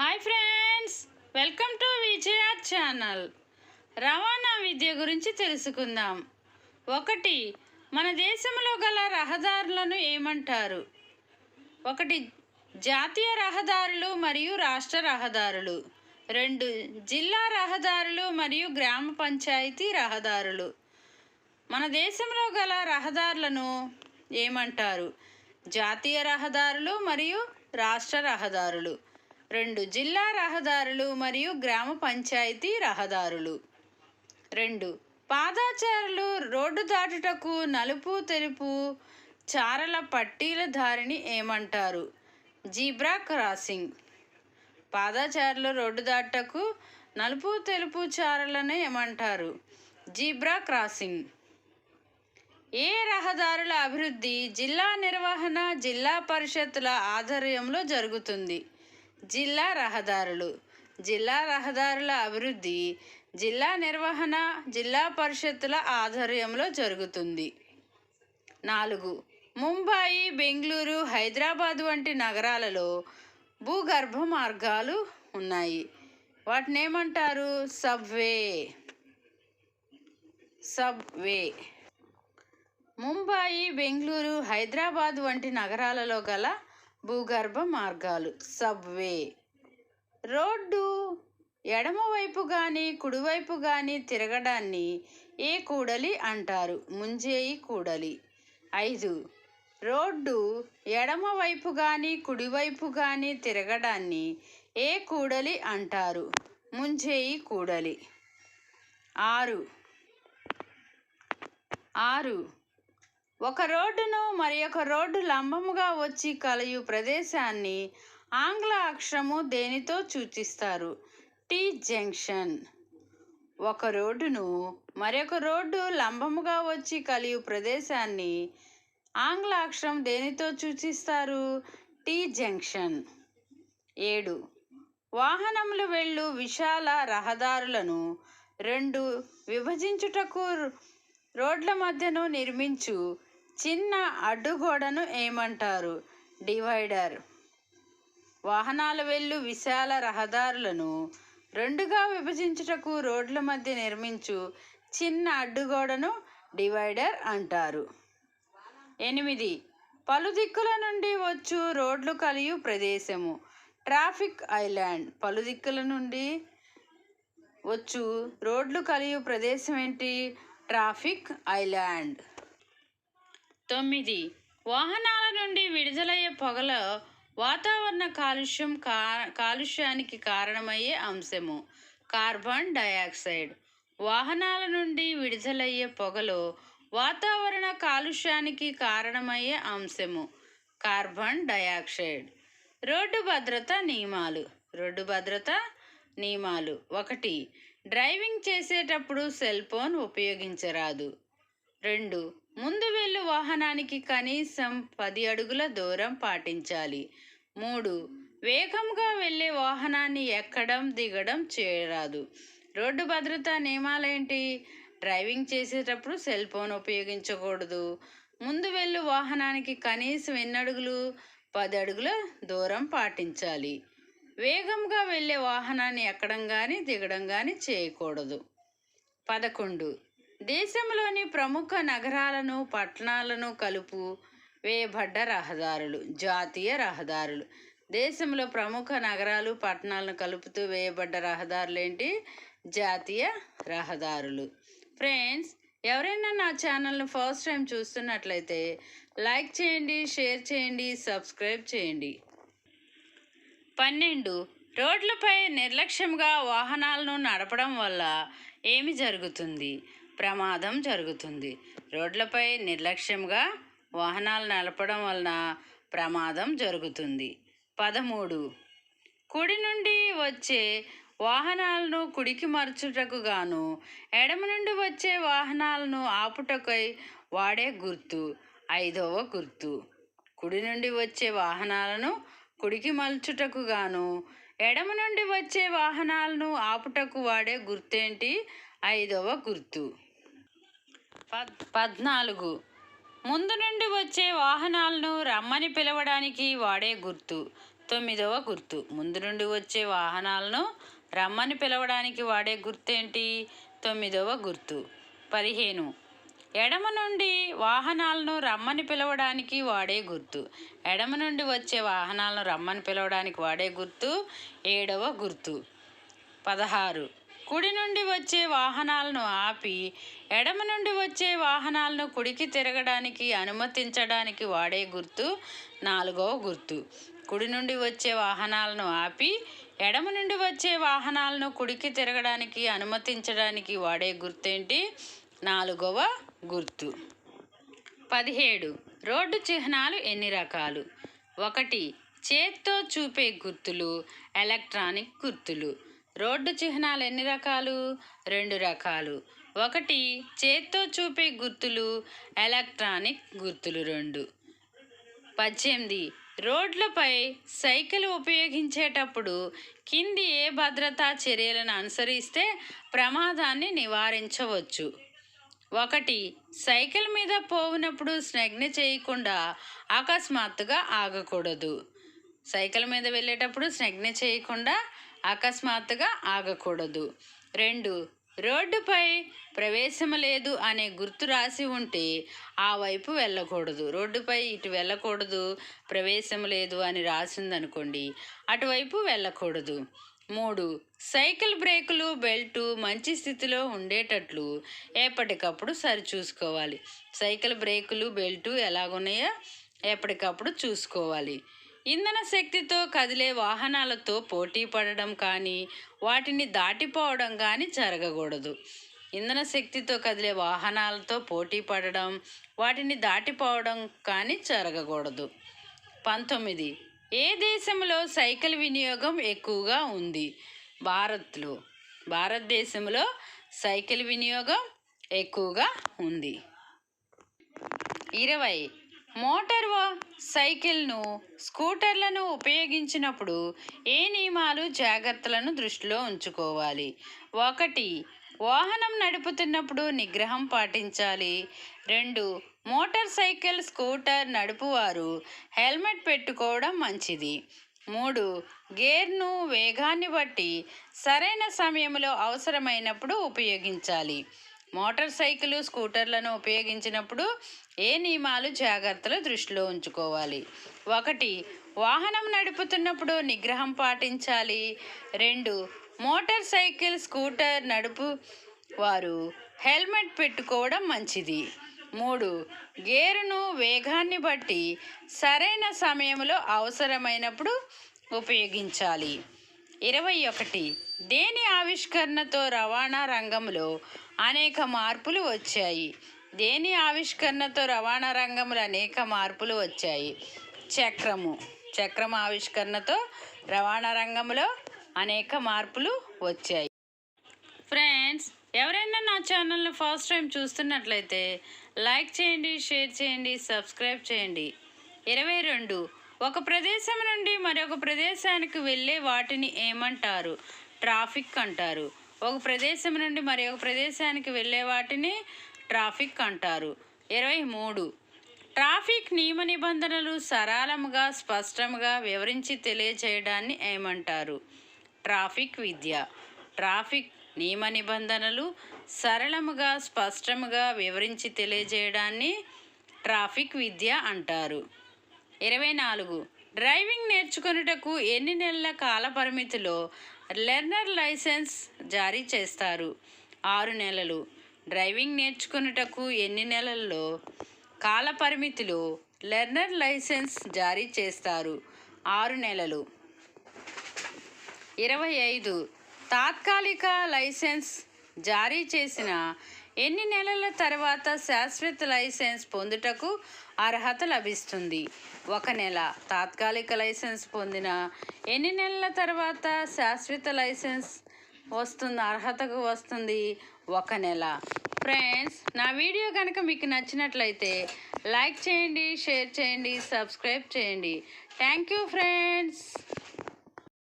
Hi friends welcome to Vijaya channel. రవాణా విద్య గురించి తెలుసుకుందాం. ఒకటి మన దేశంలో గల రహదారులను ఏమంటారు? ఒకటి జాతీయ రహదారులు మరియు రాష్ట్ర రహదారులు. రెండు జిల్లా రహదారులు మరియు గ్రామ పంచాయతీ రహదారులు. మన దేశంలో గల రహదారులను ఏమంటారు? జాతీయ రహదారులు మరియు రాష్ట్ర రహదారులు. రెండు జిల్లా రహదారులు మరియు గ్రామ పంచాయతీ రహదారులు. రెండు పాదాచారులు రోడ్డు దాటుటకు నలుపు తెలుపు చారల పట్టీల దారిని ఏమంటారు? Zebra crossing. పాదాచారులు రోడ్డు దాటుటకు నలుపు తెలుపు చారలను ఏమంటారు? Zebra crossing. ఏ రహదారుల అభివృద్ధి జిల్లా నిర్వహణ జిల్లా పరిషత్తుల ఆధ్వర్యంలో జరుగుతుంది? జిల్లా రహదారులు. జిల్లా రహదారుల అభివృద్ధి జిల్లా నిర్వహణ జిల్లా పరిషత్తుల ఆధ్వర్యంలో జరుగుతుంది. నాలుగు. ముంబాయి బెంగళూరు హైదరాబాద్ వంటి నగరాలలో భూగర్భ మార్గాలు ఉన్నాయి. వాటిని ఏమంటారు సబ్వే. సబ్వే. ముంబాయి బెంగళూరు హైదరాబాద్ వంటి నగరాలలో గల భూగర్భ మార్గాలు. సబ్వే. రోడ్డు. ఎడమవైపు కానీ కుడివైపు కానీ తిరగడాన్ని ఏ కూడలి అంటారు? ముంజేయి కూడలి. ఐదు. రోడ్డు. ఎడమవైపు కానీ కుడివైపు కానీ తిరగడాన్ని ఏ కూడలి అంటారు? ముంజేయి కూడలి. ఆరు. ఆరు. ఒక రోడ్డును మరి ఒక రోడ్డు లంబముగా వచ్చి కలయు ప్రదేశాన్ని ఆంగ్ల అక్షరము దేనితో సూచిస్తారు? T junction. ఒక రోడ్డును మరొక రోడ్డు లంబముగా వచ్చి కలియు ప్రదేశాన్ని ఆంగ్ల అక్షరం దేనితో సూచిస్తారు? T junction. ఏడు. వాహనములు వెళ్ళు విశాల రహదారులను రెండు విభజించుటకు రోడ్ల మధ్యను నిర్మించు. చిన్న అడ్డుగోడను ఏమంటారు? డివైడర్. వాహనాలు వెళ్ళు విశాల రహదారులను రెండుగా విభజించుటకు రోడ్ల మధ్య నిర్మించు చిన్న అడ్డుగోడను డివైడర్ అంటారు. ఎనిమిది. పలు దిక్కుల నుండి వచ్చు రోడ్లు కలియు ప్రదేశము. Traffic island. పలు దిక్కుల నుండి వచ్చు రోడ్లు కలియు ప్రదేశం ఏంటి? Traffic island. తొమ్మిది. వాహనాల నుండి విడుదలయ్యే పొగలో వాతావరణ కాలుష్యం కా కాలుష్యానికి కారణమయ్యే అంశము. Carbon dioxide. వాహనాల నుండి విడుదలయ్యే పొగలో వాతావరణ కాలుష్యానికి కారణమయ్యే అంశము. Carbon dioxide. రోడ్డు భద్రత నియమాలు. రోడ్డు భద్రత నియమాలు. ఒకటి. డ్రైవింగ్ చేసేటప్పుడు సెల్ ఫోన్ ఉపయోగించరాదు. రెండు. ముందు వెళ్ళు వాహనానికి కనీసం పది అడుగుల దూరం పాటించాలి. మూడు. వేగంగా వెళ్ళే వాహనాన్ని ఎక్కడం దిగడం చేయరాదు. రోడ్డు భద్రతా నియమాలేంటి డ్రైవింగ్ చేసేటప్పుడు సెల్ ఫోన్ ఉపయోగించకూడదు. ముందు వెళ్ళు వాహనానికి కనీసం ఎన్ని అడుగులు? పది అడుగుల దూరం పాటించాలి. వేగంగా వెళ్ళే వాహనాన్ని ఎక్కడం కానీ దిగడం కానీ చేయకూడదు. పదకొండు. దేశంలోని ప్రముఖ నగరాలను పట్టణాలను కలుపు వేయబడ్డ రహదారులు జాతీయ రహదారులు. దేశంలో ప్రముఖ నగరాలు పట్టణాలను కలుపుతూ వేయబడ్డ రహదారులు ఏంటి జాతీయ రహదారులు. ఫ్రెండ్స్ ఎవరైనా నా ఛానల్ని ఫస్ట్ టైం చూస్తున్నట్లయితే లైక్ చేయండి షేర్ చేయండి సబ్స్క్రైబ్ చేయండి. పన్నెండు. రోడ్లపై నిర్లక్ష్యంగా వాహనాలను నడపడం వల్ల ఏమి జరుగుతుంది? ప్రమాదం జరుగుతుంది. రోడ్లపై నిర్లక్ష్యంగా వాహనాలు నడపడం వలన ప్రమాదం జరుగుతుంది. పదమూడు. కుడి నుండి వచ్చే వాహనాలను కుడికి మరచుటకు గాను ఎడమ నుండి వచ్చే వాహనాలను ఆపుటకై వాడే గుర్తు ఐదవ గుర్తు. కుడి నుండి వచ్చే వాహనాలను కుడికి మలుచుటకు గాను ఎడమ నుండి వచ్చే వాహనాలను ఆపుటకు వాడే గుర్తేంటి? ఐదవ గుర్తు. పద్నాలుగు. ముందు నుండి వచ్చే వాహనాలను రమ్మని పిలవడానికి వాడే గుర్తు. తొమ్మిదవ గుర్తు. ముందు నుండి వచ్చే వాహనాలను రమ్మని పిలవడానికి వాడే గుర్తేంటి? తొమ్మిదవ గుర్తు. పదిహేను. ఎడమ నుండి వాహనాలను రమ్మని పిలవడానికి వాడే గుర్తు. ఎడమ నుండి వచ్చే వాహనాలను రమ్మని పిలవడానికి వాడే గుర్తు. ఏడవ గుర్తు. పదహారు. కుడి నుండి వచ్చే వాహనాలను ఆపి ఎడమ నుండి వచ్చే వాహనాలను కుడికి తిరగడానికి అనుమతించడానికి వాడే గుర్తు నాలుగవ గుర్తు. కుడి నుండి వచ్చే వాహనాలను ఆపి ఎడమ నుండి వచ్చే వాహనాలను కుడికి తిరగడానికి అనుమతించడానికి వాడే గుర్తేంటి? నాలుగవ గుర్తు. పదిహేడు. రోడ్డు చిహ్నాలు ఎన్ని రకాలు? ఒకటి చేత్తో చూపే గుర్తులు ఎలక్ట్రానిక్ గుర్తులు. రోడ్డు చిహ్నాలు ఎన్ని రకాలు? రెండు రకాలు. ఒకటి చేత్తో చూపే గుర్తులు ఎలక్ట్రానిక్ గుర్తులు రెండు. పద్దెనిమిది రోడ్లపై సైకిల్ ఉపయోగించేటప్పుడు కింది ఏ భద్రతా చర్యలను అనుసరిస్తే ప్రమాదాన్ని నివారించవచ్చు? ఒకటి సైకిల్ మీద పోవునప్పుడు స్నగ్న చేయకుండా అకస్మాత్తుగా ఆగకూడదు. సైకిల్ మీద వెళ్ళేటప్పుడు స్నగ్న చేయకుండా అకస్మాత్తుగా ఆగకూడదు. రెండు రోడ్డుపై ప్రవేశం లేదు అనే గుర్తు రాసి ఉంటే ఆ వైపు వెళ్ళకూడదు. రోడ్డుపై ఇటు వెళ్ళకూడదు ప్రవేశం లేదు అని రాసిందనుకోండి అటువైపు వెళ్ళకూడదు. మూడు సైకిల్ బ్రేకులు బెల్టు మంచి స్థితిలో ఉండేటట్లు ఎప్పటికప్పుడు సరిచూసుకోవాలి. సైకిల్ బ్రేకులు బెల్టు ఎలాగున్నాయో ఎప్పటికప్పుడు చూసుకోవాలి. ఇంధన శక్తితో కదిలే వాహనాలతో పోటీ పడడం కానీ వాటిని దాటిపోవడం కానీ జరగకూడదు. ఇంధన శక్తితో కదిలే వాహనాలతో పోటీ పడడం వాటిని దాటిపోవడం కానీ జరగకూడదు. పంతొమ్మిది. ఏ దేశంలో సైకిల్ వినియోగం ఎక్కువగా ఉంది? భారత్లో. భారతదేశంలో సైకిల్ వినియోగం ఎక్కువగా ఉంది. ఇరవై. మోటార్ సైకిల్ను స్కూటర్లను ఉపయోగించినప్పుడు ఏ నియమాలు జాగ్రత్తలను దృష్టిలో ఉంచుకోవాలి? ఒకటి వాహనం నడుపుతున్నప్పుడు నిగ్రహం పాటించాలి. రెండు మోటార్ సైకిల్ స్కూటర్ నడుపువారు హెల్మెట్ పెట్టుకోవడం మంచిది. మూడు గేర్ను వేగాన్ని బట్టి సరైన సమయంలో అవసరమైనప్పుడు ఉపయోగించాలి. మోటార్ సైకిల్ స్కూటర్లను ఉపయోగించినప్పుడు ఏ నియమాలు జాగ్రత్తలు దృష్టిలో ఉంచుకోవాలి? ఒకటి వాహనం నడుపుతున్నప్పుడు నిగ్రహం పాటించాలి. రెండు మోటార్ సైకిల్ స్కూటర్ నడుపు వారు హెల్మెట్ పెట్టుకోవడం మంచిది. మూడు గేరును వేగాన్ని బట్టి సరైన సమయంలో అవసరమైనప్పుడు ఉపయోగించాలి. ఇరవై ఒకటి. దేని ఆవిష్కరణతో రవాణా రంగంలో అనేక మార్పులు వచ్చాయి? దేని ఆవిష్కరణతో రవాణా రంగంలో అనేక మార్పులు వచ్చాయి? చక్రము. చక్రం ఆవిష్కరణతో రవాణా రంగంలో అనేక మార్పులు వచ్చాయి. ఫ్రెండ్స్ ఎవరైనా నా ఛానల్ని ఫస్ట్ టైం చూస్తున్నట్లయితే లైక్ చేయండి షేర్ చేయండి సబ్స్క్రైబ్ చేయండి. ఇరవై రెండు. ఒక ప్రదేశం నుండి మరొక ప్రదేశానికి వెళ్ళే వాటిని ఏమంటారు? ట్రాఫిక్ అంటారు. ఒక ప్రదేశం నుండి మరి ఒక ప్రదేశానికి వెళ్ళే వాటిని ట్రాఫిక్ అంటారు. ఇరవై మూడు. ట్రాఫిక్ నియమ నిబంధనలు సరళముగా స్పష్టంగా వివరించి తెలియజేయడాన్ని ఏమంటారు? ట్రాఫిక్ విద్య. ట్రాఫిక్ నియమ నిబంధనలు సరళముగా స్పష్టముగా వివరించి తెలియజేయడాన్ని ట్రాఫిక్ విద్య అంటారు. ఇరవై నాలుగు. డ్రైవింగ్ నేర్చుకొనుటకు ఎన్ని నెలల కాల పరిమితిలో లెర్నర్ లైసెన్స్ జారీ చేస్తారు? ఆరు నెలలు. డ్రైవింగ్ నేర్చుకొనుటకు ఎన్ని నెలల్లో కాల పరిమితిలో లెర్నర్ లైసెన్స్ జారీ చేస్తారు? ఆరు నెలలు. ఇరవై ఐదు. తాత్కాలిక లైసెన్స్ జారీ చేసిన ఎన్ని నెలల తర్వాత శాశ్వత లైసెన్స్ పొందుటకు అర్హత లభిస్తుంది. ఒక నెల తాత్కాలిక లైసెన్స్ పొందిన ఎన్ని నెలల తర్వాత శాశ్వత లైసెన్స్ వస్తుంది అర్హతకు వస్తుంది? ఒక నెల. ఫ్రెండ్స్ నా వీడియో కనుక మీకు నచ్చినట్లయితే లైక్ చేయండి షేర్ చేయండి సబ్స్క్రైబ్ చేయండి. Thank you friends.